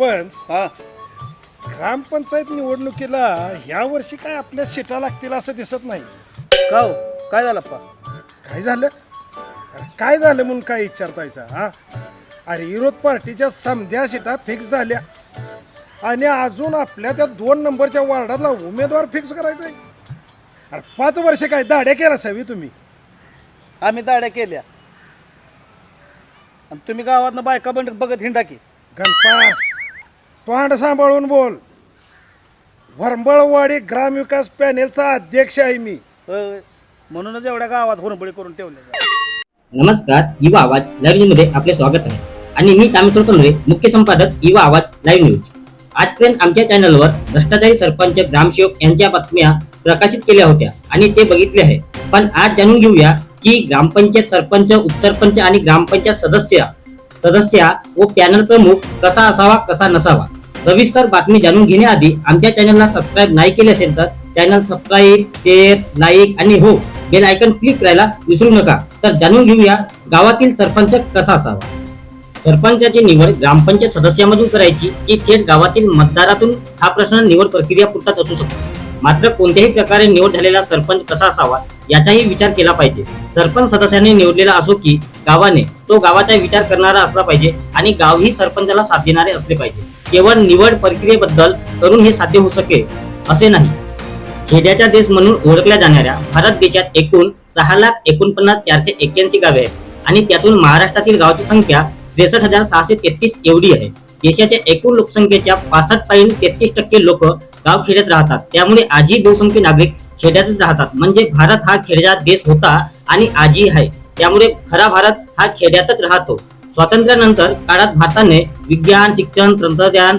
सरपंच हा. ग्रामपंचायत निवडणुकीला ह्या वर्षी काय आपल्या शिटा लागतील असं दिसत नाही. का हो? काय झालं अप्पा? काय झालं? अरे काय झालं म्हणून काय विचारतायचा हा? अरे विरोध पार्टीच्या समध्या शिटा फिक्स झाल्या. आणि अजून आपल्या त्या दोन नंबरच्या वार्डातला उमेदवार फिक्स करायचा आहे अरे पाच वर्ष काय दाड्या केला सवी तुम्ही? आम्ही दाड्या केल्या. आणि तुम्ही गावातनं बायका बंड बघत हिंडा की. गणपा तोंड सांभाळून बोल. वरंबळवाडी ग्रामविकास पॅनेलचा अध्यक्ष आहे मी. होय. म्हणूनच एवढ्या गावात होरबळी करून ठेवल्या नमस्कार युवा आवाज लाईव्ह न्यूजमध्ये आपले स्वागत आहे. आणि मी कामेश्वर कनोरे मुख्य संपादक युवा आवाज लाईव्ह न्यूज आजपर्यंत आमच्या चॅनलवर भ्रष्टाचारी सरपंच ग्रामसेवक यांच्या बातम्या प्रकाशित केल्या होत्या आणि ते बघितले आहे पण आज जाणून घेऊया की ग्रामपंचायत सरपंच उपसरपंच आणि ग्रामपंचायत सदस्य सदस्या व पॅनल प्रमुख कसा असावा कसा नसावा. सविस्तर बातमी जाणून घेण्याआधी आमच्या चॅनलला सबस्क्राईब नाही केले असेल तर चॅनल सबस्क्राईब शेअर लाईक आणि हो बेल आयकन क्लिक करायला विसरू नका. तर जाणून घेऊया गावातील सरपंच कसा असावा. सरपंचाची निवड ग्रामपंचायत सदस्यामधून करायची की थेट गावातील मतदारातून हा प्रश्न निवड प्रक्रिया पुरताच असू शकतो. मात्र कोणत्याही प्रकारे निवड झालेला सरपंच कसा असावा याचाही विचार केला पाहिजे. सरपंच सदस्याने निवडलेला असो की गावाने तो गावाचा विचार करणारा असला पाहिजे आणि गावही सरपंचाला साथ देणारे असले पाहिजे. केवळ निवड प्रक्रियेबद्दल करून हे साध्य होऊ शकेल असे नाही. खेड्याचा देश म्हणून ओळखल्या जाणाऱ्या भारत देशात एकूण सहा लाख एकोणपन्नास चारशे एक्क्याऐंशी गावे आहेत आणि त्यातून महाराष्ट्रातील गावाची संख्या त्रेसष्ट हजार सहाशे तेहतीस एवढी आहे. देशाच्या एकूण लोकसंख्येच्या पासष्ट पॉईंट तेहतीस टक्के लोक गाव खेड्यात राहतात. त्यामुळे आजी बहुसंख्य नागरिक खेड्यातच राहतात. म्हणजे भारत हा खेड्याचा देश होता आणि आजी आहे. त्यामुळे खरा भारत हा खेड्यातच राहतो. स्वातंत्र्यानंतर काळात भारताने विज्ञान शिक्षण तंत्रज्ञान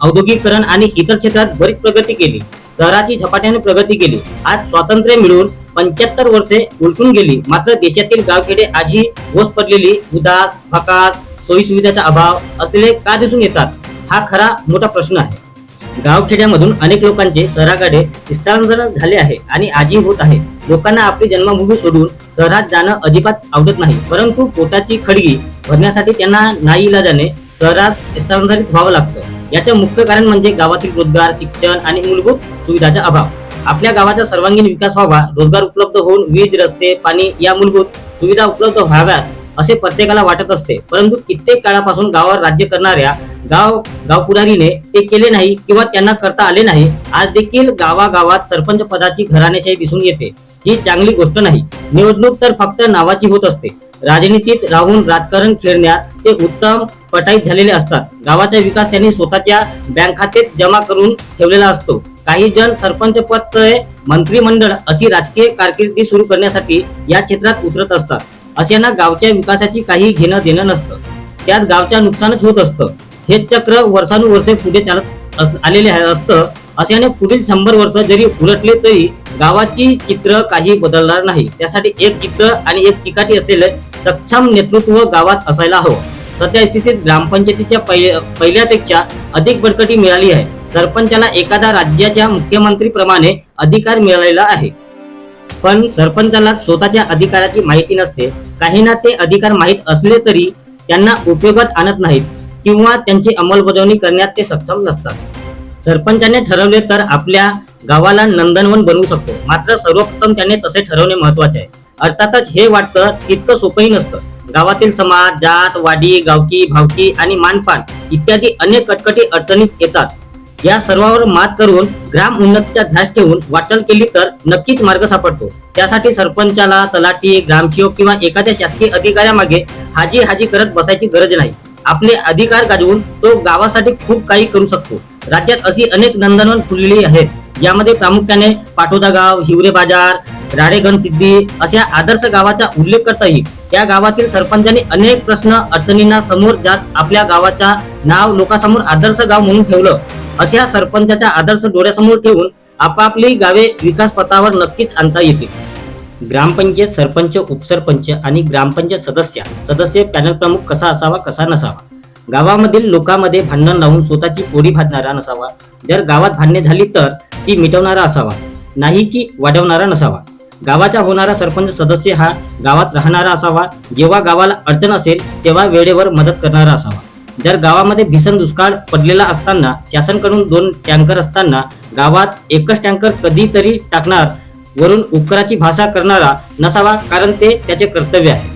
औद्योगिकरण आणि इतर क्षेत्रात बरीच प्रगती केली. शहराची झपाट्याने प्रगती केली. आज स्वातंत्र्य मिळून पंच्याहत्तर वर्षे उलटून गेली. मात्र देशातील गावखेडे आजही ओस पडलेली उदास भकास सोयी सुविधाचा अभाव असलेले का दिसून येतात? हा खरा मोठा प्रश्न आहे. गावखेड्यामधून अनेक लोकांचे शहराकडे स्थलांतर झाले आहे आणि आजी होत आहे. लोकांना आपली जन्मभूमी सोडून शहरात जाणं अजिबात आवडत नाही. परंतु पोटाची खडगी भरण्यासाठी त्यांना नाईलाजाने शहरात स्थलांतरित व्हावं लागतं. याचं मुख्य कारण म्हणजे गावातील रोजगार शिक्षण आणि मूलभूत सुविधाचा अभाव. आपल्या गावाचा सर्वांगीण विकास व्हावा रोजगार उपलब्ध होऊन वीज रस्ते पाणी या मूलभूत सुविधा उपलब्ध व्हाव्यात असे प्रत्येकाला वाटत असते. परंतु कित्येक काळापासून गावावर राज्य करणाऱ्या गाव गाव पुढारीने ते केले नाही किंवा त्यांना करता आले नाही आज देखील गावागावात सरपंच पदाची घराणेशाही दिसून येते. ही चांगली गोष्ट नाही. निवडणूक तर फक्त नावाची होत असते. राजनीतीत राहून राजकारण खेळण्यात ते उत्तम पटाईत झालेले असतात. गावाचा विकास त्यांनी स्वतःच्या बँक खात्यात जमा करून ठेवलेला असतो. काही जण सरपंच पद मंत्रिमंडळ अशी राजकीय कारकिर्दी सुरू करण्यासाठी या क्षेत्रात उतरत असतात. अशांना गावच्या विकासाची काही घेणं देणं नसतं. त्यात गावच्या नुकसानच होत असतं. हे चक्र वर्षानुवर्षे पुढे चालत अस- आलेले असतं. अशाने पुढील शंभर वर्ष जरी उलटले तरी गावाची चित्र काही बदलणार नाही. त्यासाठी एक चित्र आणि एक चिकाटी असलेले सक्षम नेतृत्व गावात असायला हवं. सध्या स्थितीत ग्रामपंचायतीच्या पहिल्यापेक्षा अधिक बळकटी मिळाली आहे. सरपंचाला एखाद्या राज्याच्या मुख्यमंत्रीप्रमाणे अधिकार मिळालेला आहे. पण सरपंचाला स्वतःच्या अधिकाराची माहिती नसते. काहींना ते अधिकार माहीत असले तरी त्यांना उपयोगात आणत नाहीत किंवा त्यांची अंमलबजावणी करण्यात ते सक्षम नसतात. सरपंचाने ठरवले तर आपल्या गावाला नंदनवन बनवू शकतो. मात्र सर्वप्रथम त्याने तसे ठरवणे महत्त्वाचे आहे. अर्थातच हे वाटतं तितकं सोपंही नसतं. गावातील समाज जात वाडी गावकी भावकी आणि मानपान इत्यादी अनेक कटकटी अडचणीत येतात. या सर्वावर मात करून ग्राम उन्नतीचा ध्यास ठेवून वाटचाल केली तर नक्कीच मार्ग सापडतो. त्यासाठी सरपंचाला तलाठी ग्रामसेवक किंवा एखाद्या शासकीय अधिकाऱ्यामागे हाजी हाजी करत बसायची गरज नाही. आपले अधिकार गाजवून तो गावासाठी खूप काही करू शकतो. राज्यात अशी अनेक नंदनवन खुललेली आहेत. यामध्ये प्रामुख्याने पाटोदा गाव हिवरे बाजार राडेगण सिद्धी अशा आदर्श गावाचा उल्लेख करता येईल त्या गावातील सरपंचांनी अनेक प्रश्न अडचणींना समोर जात आपल्या गावाचा नाव लोकांसमोर आदर्श गाव म्हणून ठेवलं. अशा सरपंचाचा आदर्श डोळ्यासमोर ठेवून आपापली गावे विकास पथावर नक्कीच आणता येतील. ग्रामपंचायत सरपंच उपसरपंच आणि ग्रामपंचायत सदस्य. सदस्य पॅनल प्रमुख कसा असावा कसा नसावा? गावामधील लोकांमध्ये भांडण लावून स्वतःची पोरी भाजणारा नसावा. जर गावात भांडणे झाली तर ती मिटवणारा असावा. नाही की वाढवणारा नसावा. गावाचा होणारा सरपंच सदस्य हा गावात राहणारा असावा. जेव्हा गावाला अडचण असेल तेव्हा वेळेवर मदत करणारा असावा. जर गावामध्ये भीषण दुष्काळ पडलेला असताना शासनकडून दोन टँकर असताना गावात एकच टँकर कधीतरी टाकणार वरून उपकाराची भाषा करणारा नसावा कारण ते त्याचे कर्तव्य आहे.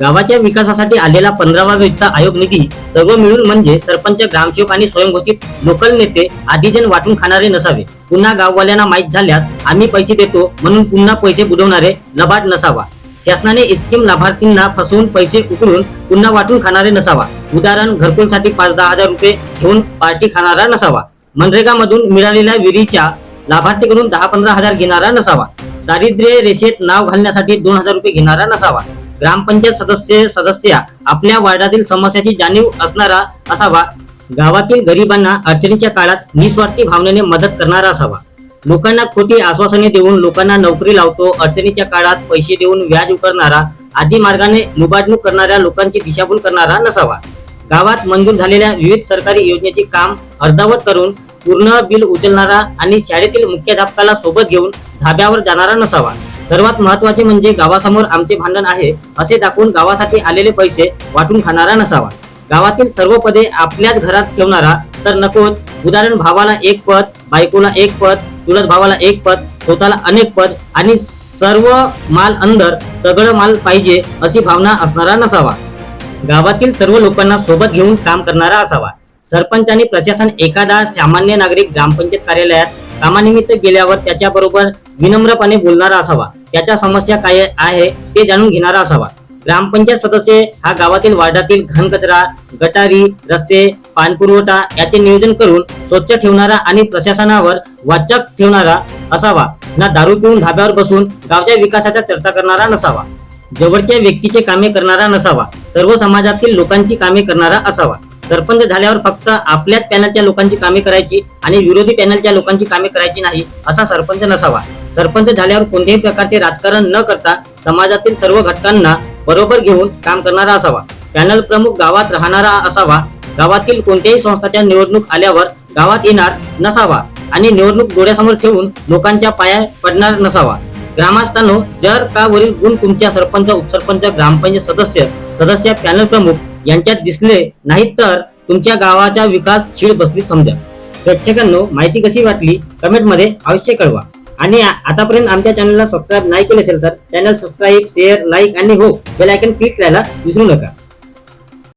गावाच्या विकासासाठी आलेला पंधरावा वित्त आयोग निधी सर्व मिळून म्हणजे सरपंच ग्रामसेवक आणि स्वयंघोषित लोकल नेते आधीजण वाटून खाणारे नसावे. पुन्हा गाववाल्यांना माहीत झाल्यास आम्ही पैसे देतो म्हणून पुन्हा पैसे बुडवणारे लबाड नसावा. शासनाने स्कीम लाभार्थींना फसवून पैसे उकळून पुन्हा वाटून खाणारे नसावा. उदाहरण घरकुलसाठी पाच दहा हजार रुपये घेऊन पार्टी खाणारा नसावा. मनरेगा मधून मिळालेल्या विहिरीच्या लाभार्थीकडून दहा पंधरा हजार घेणारा नसावा. दारिद्र्य रेषेत नाव घालण्यासाठी दोन हजार रुपये घेणारा नसावा. ग्रामपंचायत सदस्य सदस्य आपल्या वार्डातील समस्याची जाणीव असणारा असावा. गावातील गरिबांना अडचणीच्या काळात निस्वार्थी भावनेने मदत करणारा असावा. लोकांना खोटी आश्वासने देऊन लोकांना नोकरी लावतो अडचणीच्या काळात पैसे देऊन व्याज उकरणारा आदी मार्गाने लुबाडणूक करणाऱ्या लोकांची दिशाभूल करणारा नसावा. गावात मंजूर झालेल्या विविध सरकारी योजनेची काम अर्धावत करून पूर्ण बिल उचलणारा आणि शाळेतील मुख्याध्यापकाला सोबत घेऊन धाब्यावर जाणारा नसावा. सर्वात महत्त्वाचे म्हणजे गावासमोर आमचे भांडण आहे असे दाखवून गावासाठी आलेले पैसे वाटून खाणारा नसावा. गावातील सर्व पदे आपल्याच घरात ठेवणारा तर नकोच उदाहरण भावाला एक पद बायकोला एक पद चुलत भावाला एक पद स्वतःला अनेक पद आणि सर्व माल अंदर सगळं माल पाहिजे अशी भावना असणारा नसावा. गावातील सर्व लोकांना सोबत घेऊन काम करणारा असावा. सरपंच आणि प्रशासन एखादा सामान्य नागरिक ग्रामपंचायत कार्यालयात कामानिमित्त गेल्यावर त्याच्याबरोबर विनम्रपणे बोलणारा असावा. त्याच्या समस्या काय आहे ते जाणून घेणारा असावा. ग्रामपंचायत सदस्य हा गावातील वार्डातील घनकचरा गटारी रस्ते पाणपुरवठा याचे नियोजन करून स्वच्छ ठेवणारा आणि प्रशासनावर वाचक ठेवणारा असावा. ना दारू पिऊन धाब्यावर बसून गावच्या विकासाच्या चर्चा करणारा नसावा. जवळच्या व्यक्तीचे कामे करणारा नसावा. सर्व समाजातील लोकांची कामे करणारा असावा. सरपंच झाल्यावर फक्त आपल्याच पॅनलच्या लोकांची कामे करायची आणि विरोधी पॅनलच्या लोकांची कामे करायची नाही असा सरपंच नसावा. सरपंच झाल्यावर कोणत्याही प्रकारचे राजकारण न करता समाजातील सर्व घटकांना बरोबर घेऊन काम करणारा असावा. पॅनल प्रमुख गावात राहणारा असावा. गावातील कोणत्याही संस्थाच्या निवडणूक आल्यावर गावात येणार नसावा आणि निवडणूक डोळ्यासमोर ठेवून लोकांच्या पाया पडणार नसावा. ग्रामस्थांनो जर का वरील गुण तुमच्या सरपंच उपसरपंच ग्रामपंचायत सदस्य सदस्य पॅनल प्रमुख यांच्यात दिसले नाहीत तर तुमच्या गावाचा विकास छीड बसली समजा. प्रेक्षकांनो माहिती कशी वाटली? कमेंटमध्ये अवश्य कळवा. आणि आतापर्यंत आमच्या चॅनलला सबस्क्राईब नाही केले असेल तर चॅनल सबस्क्राईब शेअर लाईक आणि हो बेल आयकन क्लिक करायला विसरू नका.